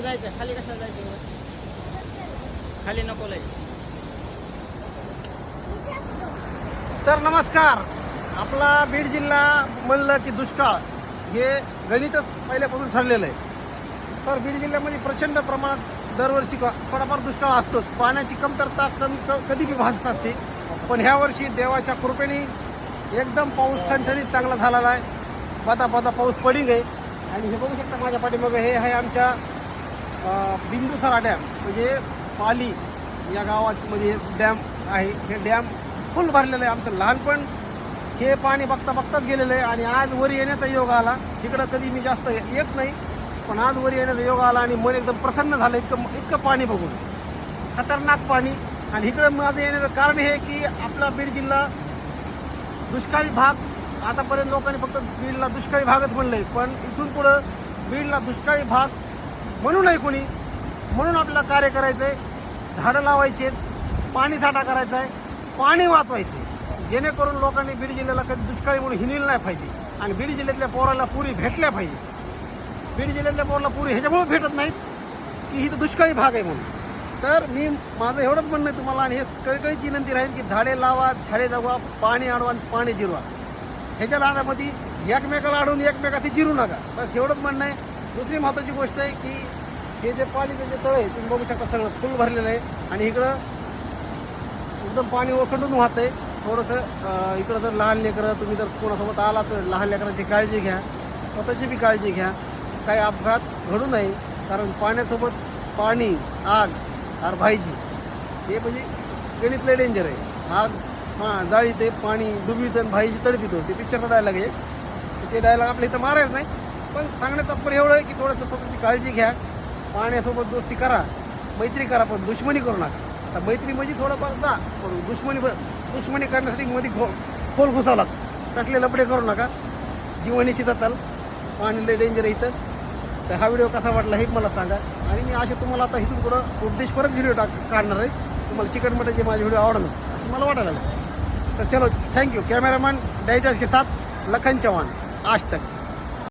का जायचं? खाली कशाला जायचं खाली नको लय. तर नमस्कार. आपला बीड जिल्हा म्हणलं की दुष्काळ हे गणितच पहिल्यापासून ठरलेलं आहे. तर बीड जिल्ह्यामध्ये प्रचंड प्रमाणात दरवर्षी थोडाफार दुष्काळ असतोच. पाण्याची कमतरता कमी कधी बी भासत असते. पण ह्या वर्षी देवाच्या कृपेने एकदम पाऊस ठणठणीत चांगला झालेला आहे. बदा बदा पाऊस पडिंग आहे. आणि हे बघू शकता माझ्या पाठीमागं हे आहे आमच्या बिंदुसरा डॅम म्हणजे पाली या गावामध्ये डॅम आहे. हे डॅम फुल भरलेलं आहे आमचं. लहानपण हे पाणी बघता बघताच गेलेलं आहे आणि आज वर येण्याचा योग आला. इकडं कधी मी जास्त येत नाही पण आज वर येण्याचा योग आला आणि मन एकदम प्रसन्न झालं इतकं इतकं पाणी बघून. खतरनाक पाणी. आणि इकडं माझं येण्याचं कारण हे आहे की आपला बीड जिल्हा दुष्काळी भाग. आतापर्यंत लोकांनी फक्त बीडला दुष्काळी भागच म्हणलंय. पण इथून पुढं बीडला दुष्काळी भाग म्हणू नये कोणी. म्हणून आपल्याला कार्य करायचं आहे झाडं लावायची आहेत. पाणी साठा करायचा आहे पाणी वाचवायचं. आहे जेणेकरून लोकांनी बीड जिल्ह्याला कधी दुष्काळी म्हणून हिनील नाही पाहिजे. आणि बीड जिल्ह्यातल्या पोराला पुरी भेटल्या पाहिजे. बीड जिल्ह्यातल्या पोराला पुरी ह्याच्यामुळे भेटत नाहीत की इथं दुष्काळी भाग आहे म्हणून. तर मी माझं एवढंच म्हणणं आहे तुम्हाला आणि हे कळकळीची विनंती राहील की झाडे लावा झाडे जगवा पाणी आणवा आणि पाणी जिरवा. ह्याच्या नादामध्ये एकमेकाला अडून एकमेकाची जिरू नका. बस एवढंच म्हणणं आहे. दुसरी महत्त्वाची गोष्ट आहे की हे जे पाणीचं जे तळ आहे तुम्ही बघू शकता सगळं फुल भरलेलं आहे. आणि इकडं एकदम पाणी ओसंडून वाहत आहे थोडंसं इकडं जर लहान लेकरं तुम्ही जर कोणासोबत आला तर लहान लेकरांची काळजी घ्या. स्वतःची बी काळजी घ्या. काही अपघात घडू नये कारण पाण्यासोबत पाणी आग आर भाईजी हे म्हणजे गणितलं डेंजर आहे. आग हां जाळी ते पाणी डुबीत आणि भाईजी तडपितो ते पिक्चरला डायलॉग आहे तर ते डायलॉग आपल्या इथं मारायच नाही. पण सांगण्यात तात्पर्य एवढं आहे की थोडंसं स्वतःची काळजी घ्या. पाण्यासोबत दोस्ती करा. मैत्री करा पण दुश्मनी करू नका. आता मैत्री म्हणजे थोडंफार जा पण दुश्मनी दुश्मनी करण्यासाठी मध्ये खो खोल घुसावं लागतं. टाकले लपडे करू नका. जीवनीशी जाताल पाणी लय डेंजर आहे इथं. तर हा व्हिडिओ कसा वाटला हे मला सांगा. आणि मी असे तुम्हाला आता इथून थोडं उपदेश परत व्हिडिओ टाक काढणार आहे. तुम्हाला चिकन मटनचे माझे व्हिडिओ आवडणार असं मला वाटायला लागलं. तर चलो थँक्यू कॅमेरामॅन डायटर्स के साथ लखन चव्हाण. आज तक.